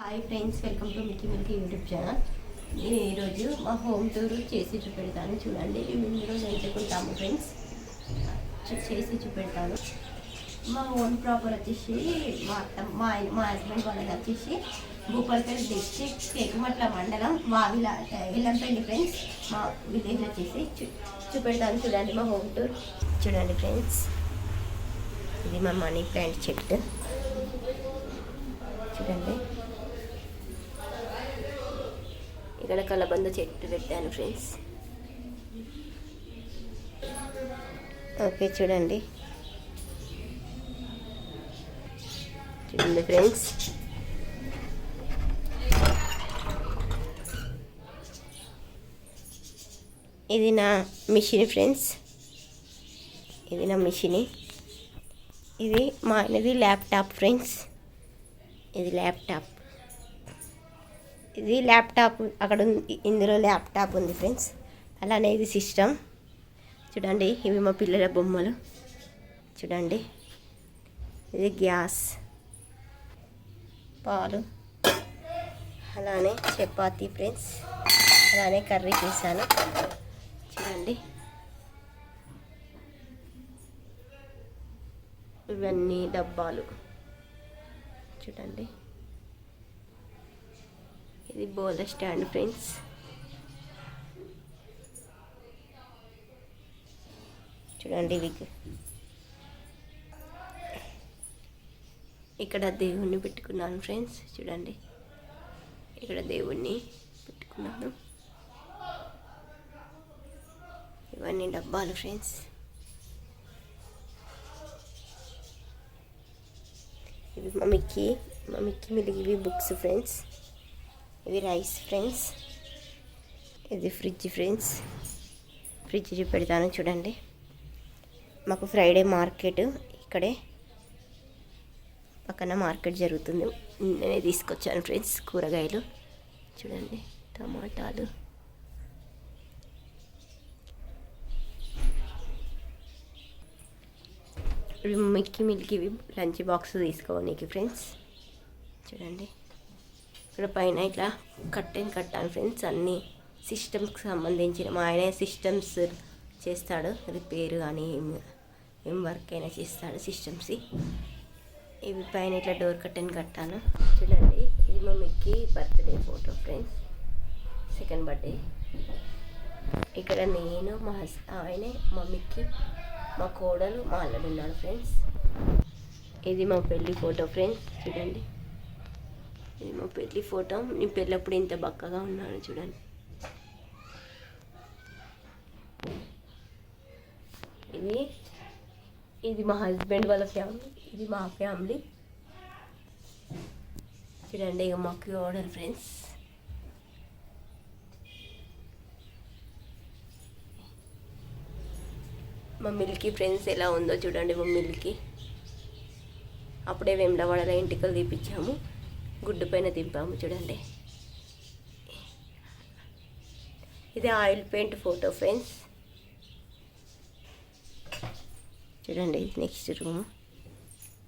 Hi friends welcome to Mickey Milky YouTube channel. నేను ఈరోజు మా హోమ్ టూర్ చేసి చూపెడతాను. చూడండి ఇందులో ఎంచుకుంటాము ఫ్రెండ్స్? చేసి చూపెడతాను. మా ఓన్ ప్రాపర్ వచ్చేసి మా అత్త- మా ఆయన మా హస్బెండ్ వాళ్ళది వచ్చేసి భూపాలపల్లి డిస్ట్రిక్ట్ టేకుమట్ల మండలం వావిల ఇల్లంపల్లి ఫ్రెండ్స్. మా విలేజ్ వచ్చేసి చూ చూపెడతాను. చూడండి మా హోమ్ టూర్. చూడండి ఫ్రెండ్స్. ఇది మా మనీ ప్లాంట్ చెట్టు. చూడండి. ఇక్కడ కలబంద చెట్టు పెట్టాను ఫ్రెండ్స్. ఓకే చూడండి. చూడండి ఫ్రెండ్స్. ఇది నా మిషన్ ఫ్రెండ్స్. ఇది నా మిషన్. ఇది మా ఆయనది ల్యాప్టాప్ ఫ్రెండ్స్. ఇది ల్యాప్టాప్. ఇది ల్యాప్టాప్ అక్కడ ఉంది ఇందులో ల్యాప్టాప్ ఉంది ఫ్రెండ్స్. అలానే ఇది సిస్టమ్. చూడండి ఇవి మా పిల్లల బొమ్మలు. చూడండి ఇది గ్యాస్. పాలు. అలానే చపాతీ ఫ్రెండ్స్. అలానే కర్రీ చేశాను. చూడండి. ఇవన్నీ డబ్బాలు. చూడండి. ఇది బోల స్టాండ్ ఫ్రెండ్స్. చూడండి విగ్ ఇక్కడ దేవుణ్ణి పెట్టుకున్నాను ఫ్రెండ్స్. చూడండి. ఇక్కడ దేవుణ్ణి పెట్టుకున్నాను. ఇవన్నీ డబ్బాలు ఫ్రెండ్స్. ఇవి మమ్మీకి మమ్మీకి మా ఇవి బుక్స్ ఫ్రెండ్స్. ఇవి రైస్ ఫ్రెండ్స్. ఇది ఫ్రిడ్జ్ ఫ్రెండ్స్. ఫ్రిడ్జ్ చూపెడతాను చూడండి. మాకు ఫ్రైడే మార్కెట్. ఇక్కడే పక్కన మార్కెట్ జరుగుతుంది. నేనే తీసుకొచ్చాను ఫ్రెండ్స్ కూరగాయలు. చూడండి టమాటాలు. మిక్కీ మిల్కీ లంచ్ బాక్స్ తీసుకోవడానికి ఫ్రెండ్స్. చూడండి. ఇక్కడ పైన ఇట్లా కట్టెన్ కట్టాను ఫ్రెండ్స్ అన్ని సిస్టమ్స్కి సంబంధించిన మా ఆయన సిస్టమ్స్ చేస్తాడు రిపేర్ కానీ ఏం ఏం వర్క్ అయినా చేస్తాడు సిస్టమ్స్ ఇవి పైన ఇట్లా డోర్ కట్టెన్ కట్టాను. చూడండి ఇది మమ్మీకి birthday photo friends second birthday. ఇక్కడ నేను మా హస్ ఆయనే మమ్మీకి మా కోడలు మా అల్లుడు ఉన్నాడు ఫ్రెండ్స్. ఇది మా పెళ్ళి ఫోటో ఫ్రెండ్స్ చూడండి. ఇది మా పెళ్ళి ఫోటో నీ పెళ్ళప్పుడు ఇంత బక్కగా ఉన్నాను చూడండి. ఇది ఇది మా హస్బెండ్ వాళ్ళ ఫ్యామిలీ ఇది మా ఫ్యామిలీ. చూడండి ఇక మాకు ఆర్డర్ ఫ్రెండ్స్. మా మిల్కీ ఫ్రెండ్స్ ఎలా ఉందో చూడండి మా మిల్కీ. అప్పుడే వెమ్లవాడలో ఇంటికలు తీపిచ్చాము. గుడ్డు పైన దింపాము చూడండి. ఇది ఆయిల్ పెయింట్ ఫోటో ఫ్రెండ్స్. చూడండి ఇది నెక్స్ట్ రూమ్.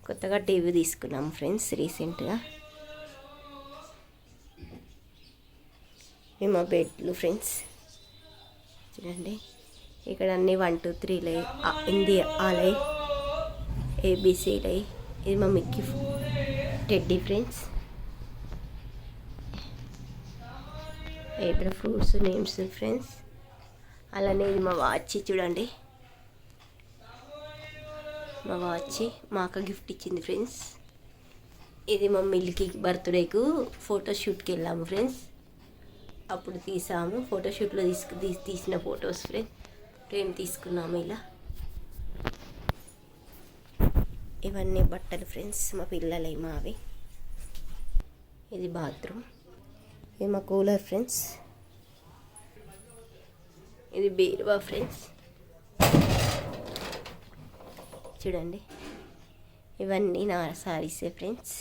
కొత్తగా టీవీ తీసుకున్నాము ఫ్రెండ్స్ రీసెంట్గా. ఇవి మా బెడ్లు ఫ్రెండ్స్. చూడండి. ఇక్కడ అన్ని వన్ టూ త్రీలై హిందీ ఆలై ఏబిసిలై ఇది మా Mickey teddy friends. April fruits names friends. అలానే ఇది మా వాచ్ చూడండి. మా వాచ్ మా అక్క గిఫ్ట్ ఇచ్చింది ఫ్రెండ్స్. ఇది మా మిల్కి బర్త్డేకు ఫోటోషూట్కి వెళ్ళాము ఫ్రెండ్స్. అప్పుడు తీసాము. ఫోటోషూట్లో తీసుకు తీ- తీసిన ఫొటోస్ ఫ్రెండ్స్ ఫ్రేమ్ తీసుకున్నాము ఇలా. ఇవన్నీ బట్టలు ఫ్రెండ్స్ మా పిల్లలవి మావి. ఇది బాత్రూమ్. ఇది మా కూలర్ ఫ్రెండ్స్. ఇది బీరువా ఫ్రెండ్స్. చూడండి. ఇవన్నీ నా సారీసే ఫ్రెండ్స్.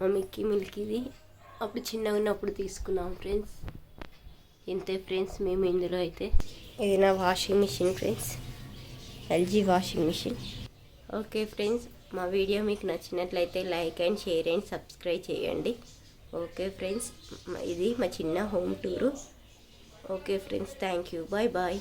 మా మిక్కీ మిల్కీది. అప్పుడు చిన్నగా ఉన్నప్పుడు తీసుకున్నాం ఫ్రెండ్స్. ఇంతే ఫ్రెండ్స్ మేము ఇందులో అయితే. ఇది నా washing machine friends. LG washing machine. Okay friends మా వీడియో మీకు నచ్చినట్లయితే like and share and subscribe చేయండి. ఓకే ఫ్రెండ్స్ ఇది మా చిన్న home tour. Okay friends thank you. Bye bye.